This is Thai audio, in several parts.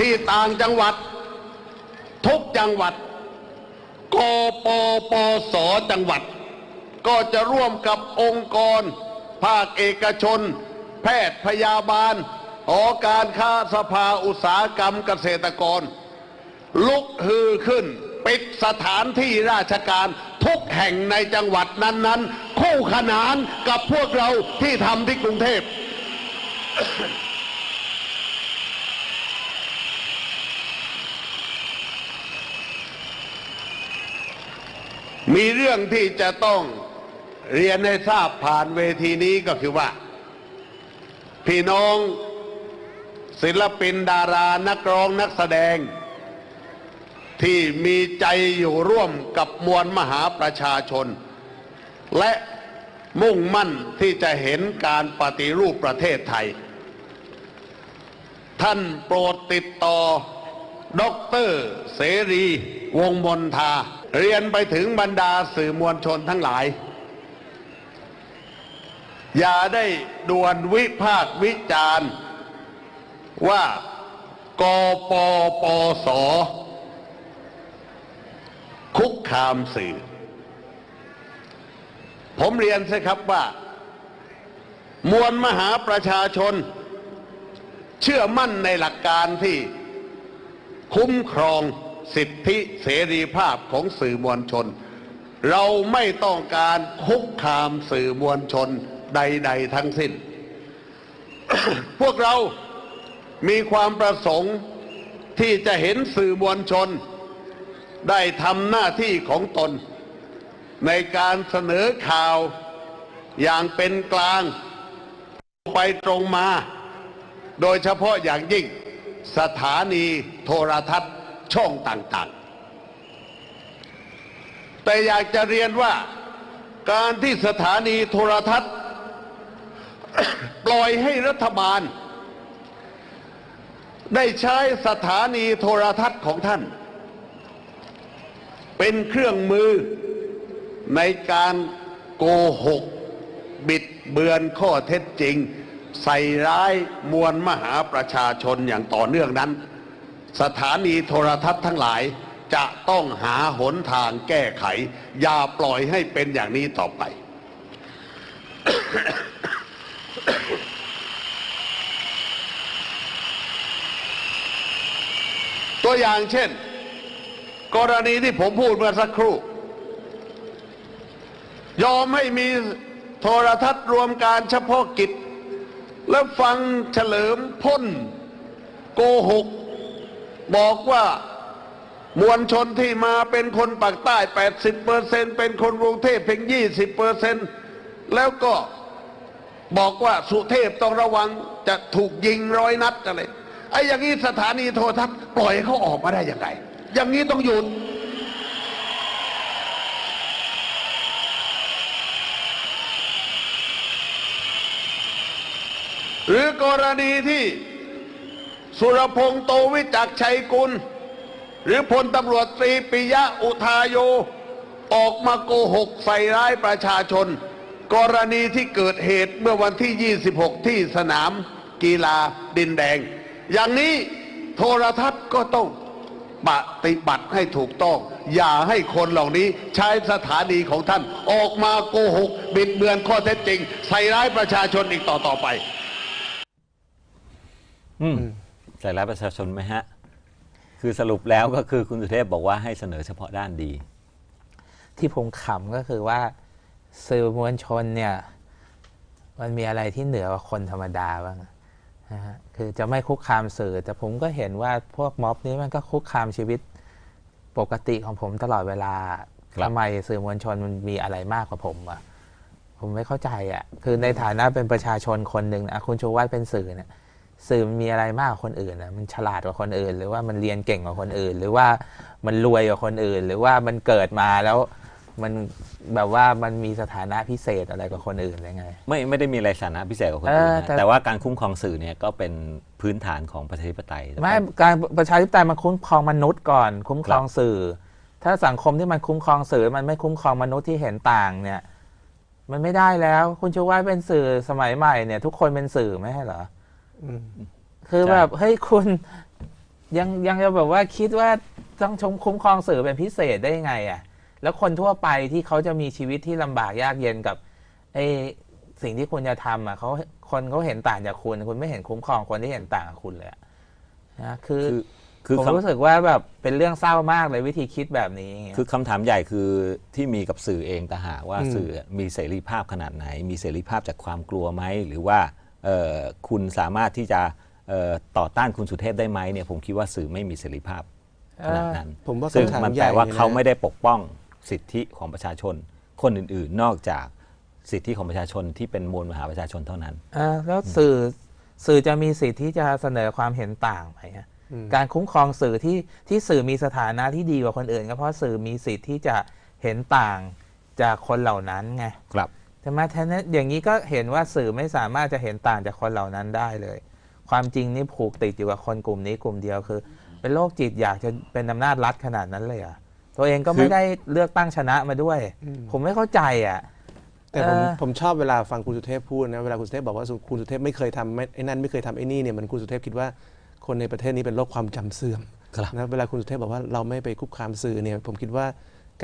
ที่ต่างจังหวัด ทุกจังหวัดกปปสจังหวัด ก็จะร่วมกับองค์กร ภาคเอกชน แพทย์พยาบาลหอการค้าสภาอุตสาหกรรมเกษตรกร ลุกฮือขึ้น ปิดสถานที่ราชการทุกแห่งในจังหวัดนั้นๆ คู่ขนานกับพวกเราที่ทำที่กรุงเทพ มีเรื่องที่จะต้องเรียนให้ทราบผ่านเวทีนี้ก็คือว่า พี่น้องศิลปินดารานักร้องนักแสดง ที่มีใจอยู่ร่วมกับมวลมหาประชาชน และมุ่งมั่นที่จะเห็นการปฏิรูปประเทศไทย ท่านโปรดติดต่อด็อกเตอร์เสรี วงมนทา เรียนไปถึงบรรดาสื่อมวลชนทั้งหลาย อย่าได้ด่วนวิพากษ์วิจารณ์ว่ากปปส คุกคามสื่อ ผมเรียนสิครับว่า มวลมหาประชาชน เชื่อมั่นในหลักการที่คุ้มครอง สิทธิเสรีภาพของสื่อมวลชน เราไม่ต้องการคุกคามสื่อมวลชนใด ๆ ทั้งสิ้น พวกเรามีความประสงค์ที่จะเห็นสื่อมวลชน ได้ทำหน้าที่ของตน ในการเสนอข่าวอย่างเป็นกลางไปตรงมา โดยเฉพาะอย่างยิ่งสถานีโทรทัศน์ ช่องต่างๆ แต่อยากจะเรียนว่าการที่สถานีโทรทัศน์ ปล่อยให้รัฐบาล ได้ใช้สถานีโทรทัศน์ของท่าน เป็นเครื่องมือในการโกหก บิดเบือนข้อเท็จจริง ใส่ร้ายมวลมหาประชาชนอย่างต่อเนื่องนั้น สถานีโทรทัศน์ทั้งหลายจะต้องหาหนทางแก้ไข อย่าปล่อยให้เป็นอย่างนี้ต่อไป ตัวอย่างเช่น กรณีที่ผมพูดเมื่อสักครู่ ยอมให้มีโทรทัศน์รวมการเฉพาะกิจ แล้วฟังเฉลิมพ่นโกหก บอกว่ามวลชนที่มาเป็นคนปากใต้ 80เปอร์เซ็นเป็นคนกรุงเทพเพียง 20เปอร์เซ็นแล้วก็บอกว่าสุเทพต้องระวังจะถูกยิงร้อยนัดอะไรไอ้อย่างนี้สถานีโทรทัศน์ปล่อยให้เขาออกมาได้ยังไง อย่างนี้ต้องหยุดหรือกรณีที่ สุรพงษ์โตวิจักชัยกุล หรือพลตำรวจตรีปิยะอุทาโย ออกมาโกหกใส่ร้ายประชาชน กรณีที่เกิดเหตุเมื่อวันที่ 26 ที่สนามกีฬาดินแดง อย่างนี้โทรทัศน์ก็ต้องปฏิบัติให้ถูกต้อง อย่าให้คนเหล่านี้ใช้สถานีของท่าน ออกมาโกหก บิดเบือนข้อเท็จจริง ใส่ร้ายประชาชนอีกต่อต่อไป อืม ใส่ร้ายประชาชนไหมฮะ คือสรุปแล้วก็คือคุณสุเทพบอกว่าให้เสนอเฉพาะด้านดี ที่ผมขำก็คือว่า สื่อมวลชนเนี่ย มันมีอะไรที่เหนือกว่าคนธรรมดาบ้างนะฮะคือจะไม่คุกคามสื่อ แต่ผมก็เห็นว่าพวกม็อบนี้มันก็คุกคามชีวิตปกติของผมตลอดเวลาครับทำไมสื่อมวลชนมันมีอะไรมากกว่าผมอะผมไม่เข้าใจอะคือในฐานะเป็นประชาชนคนหนึ่งนะคุณชูวัฒน์เป็นสื่อเนี่ย สื่อมันมีอะไรมากกว่าคนอื่นนะมันฉลาดกว่าคนอื่น หรือว่ามันเรียนเก่งกว่าคนอื่น หรือว่ามันรวยกว่าคนอื่น หรือว่ามันเกิดมาแล้วมันแบบว่ามันมีสถานะพิเศษอะไรกว่าคนอื่นเลยไง ไม่ไม่ได้มีอะไรสาระพิเศษกว่าคนเออื่อนนะแต่ แต่ว่าการคุ้มครองสื่อเนี่ยก็เป็นพื้นฐานของประชาธิปไตย ไม่การประชาธิปไตยมันคุ้มครองมนุษย์ก่อน คุ้มครองสื่อ ถ้าสังคมที่มันคุ้มครองสื่อ มันไม่คุ้มครองมนุษย์ที่เห็นต่างเนี่ย มันไม่ได้แล้ว คุณชูวัฒน์เป็นสื่อสมัยใหม่เนี่ย ทุกคนเป็นสื่อไม่ใช่เหรออ คือแบบเฮ้ยคุณยังยังจะแบบว่าคิดว่าต้องชมคุ้มครองสื่อเป็นพิเศษได้ยังไงอะ แล้วคนทั่วไปที่เขาจะมีชีวิตที่ลำบากยากเย็นกับไอ้สิ่งที่คุณจะทำอะเขาคนเขาเห็นต่างจากคุณ คุณไม่เห็นคุ้มครองคนที่เห็นต่างกับคุณเลยอะนะคือคือคือผมคำรู้สึกว่าแบบเป็นเรื่องเศร้ามากเลยวิธีคิดแบบนี้อย่างเงี้ยคือคำถามใหญ่คือที่มีกับสื่อเองแต่หากว่าอืมสื่อมีเสรีภาพขนาดไหน มีเสรีภาพจากความกลัวไหมหรือว่าเอ่อ คุณสามารถที่จะเอ่อต่อต้านคุณสุเทพได้ไหมเนี่ยผมคิดว่าสื่อไม่มีเสรีภาพขนาดนั้นผมว่าซึ่งคำถามมันใหแปลญ่ว่าลยนะเขาไม่ได้ปกป้องสิทธิของประชาชน คนอื่นๆ นอกจากสิทธิของประชาชนที่เป็นมวลมหาประชาชนเท่านั้นอ่าแล้วสื่อสื่อจะมีสิทธิ์ที่จะเสนอความเห็นต่างไหมอะการคุ้มครองสื่อที่ที่สื่อมีสถานะที่ดีกว่าคนอื่นก็เพราะสื่อมีสิทธิ์ที่จะเห็นต่างจากคนเหล่านั้นไงครับ ใช่ไหมแทนนั้นอย่างนี้ก็เห็นว่าสื่อไม่สามารถจะเห็นต่างจากคนเหล่านั้นได้เลย ความจริงนี่ผูกติดอยู่กับคนกลุ่มนี้กลุ่มเดียวคือ เป็นโรคจิตอยากจะเป็นอำนาจรัฐขนาดนั้นเลยเหรอะตัวเองก็คือไม่ได้เลือกตั้งชนะมาด้วย ผมไม่เข้าใจอะแต่ผมเออผมชอบเวลาฟังคุณสุเทพพูดนะเวลาคุณสุเทพบอกว่าสุคุณสุเทพไม่เคยทำไม่ไอ้นั่นไม่เคยทำไอ้นี่เนี่ยมันคุณสุเทพคิดว่าคนในประเทศนี้เป็นโรคความจำเสื่อมครับนะเวลาคุณสุเทพบอกว่าเราไม่ไปคุกคามสื่อเนี่ยผมคิดว่า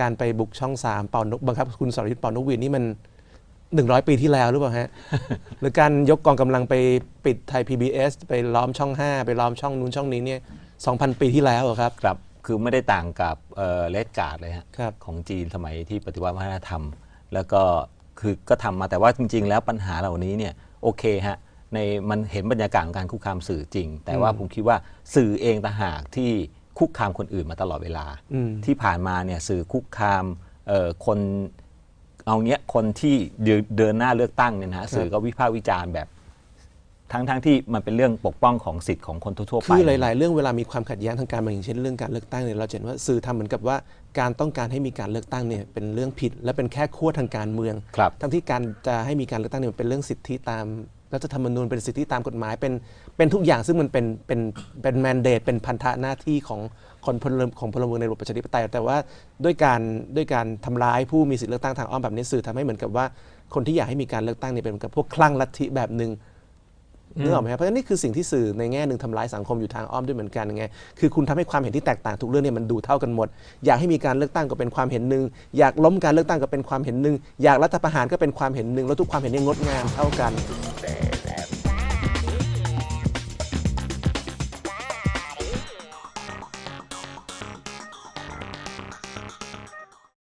การไปบุกช่องสามเป่านกบังคับคุณสรยุทธ์เป่านกหวีดนี่มัน หนึ่งร้อยปีที่แล้วหรือเปล่าฮะ หรือการยกกองกำลังไปปิดไทย PBS ไปล้อมช่อง 5 ไปล้อมช่องนู้นช่องนี้เนี่ยสองพันปีที่แล้วอะครับ ครับ คือไม่ได้ต่างกับเลดการ์ดเลยฮะครับ ของจีนสมัยที่ปฏิวัติวัฒนธรรม แล้วก็คือก็ทำมาแต่ว่าจริง ๆ แล้วปัญหาเหล่านี้เนี่ยโอเคฮะในมันเห็นบรรยากาศของการคุกคามสื่อจริง แต่ว่าผมคิดว่าสื่อเองต่างหากที่คุกคามคนอื่นมาตลอดเวลา อืม ที่ผ่านมาเนี่ยสื่อคุกคามเอ่อคน เอาเงี้ยคนที่เดินเดินหน้าเลือกตั้งเนี่ยนะฮะสื่อก็วิพากษ์วิจารณ์แบบทั้งทั้งที่มันเป็นเรื่องปกป้องของสิทธิ์ของคนทั่วๆไปคือหลาย ๆ เรื่องเวลามีความขัดแย้งทางการเมืองอย่างเช่นเรื่องการเลือกตั้งเนี่ยเราจะเห็นว่าสื่อทำเหมือนกับว่าการต้องการให้มีการเลือกตั้งเนี่ยเป็นเรื่องผิด และเป็นแค่ขั้วทางการเมืองครับทั้งที่การจะให้มีการเลือกตั้งเนี่ยมันเป็นเรื่องสิทธิตามรัฐธรรมนูญเป็นสิทธิตามกฎหมายเป็นเป็นทุกอย่างซึ่งมันเป็นเป็นเป็นแมนเดตเป็นพันธะหน้าที่ของ คนพลเมืองของพลเมืองในระบบประชาธิปไตย แต่ว่าด้วยการด้วยการทำร้ายผู้มีสิทธิเลือกตั้งทางอ้อมแบบนี้สื่อทำให้เหมือนกับว่าคนที่อยากให้มีการเลือกตั้งเนี่ยเป็นเหมือนกับพวกคลั่งลัทธิแบบหนึ่งนึกออกไหมครับเพราะฉะนั้นนี่คือสิ่งที่สื่อในแง่หนึ่งทำร้ายสังคมอยู่ทางอ้อมด้วยเหมือนกันไงคือคุณทำให้ความเห็นที่แตกต่างทุกเรื่องเนี่ยมันดูเท่ากันหมด อยากให้มีการเลือกตั้งก็เป็นความเห็นหนึ่งอยากล้มการเลือกตั้งก็เป็นความเห็นหนึ่งอยากรัฐประหารก็เป็นความเห็นหนึ่งแล้วทุกความเห็นเนี่ยงดงามเท่ากัน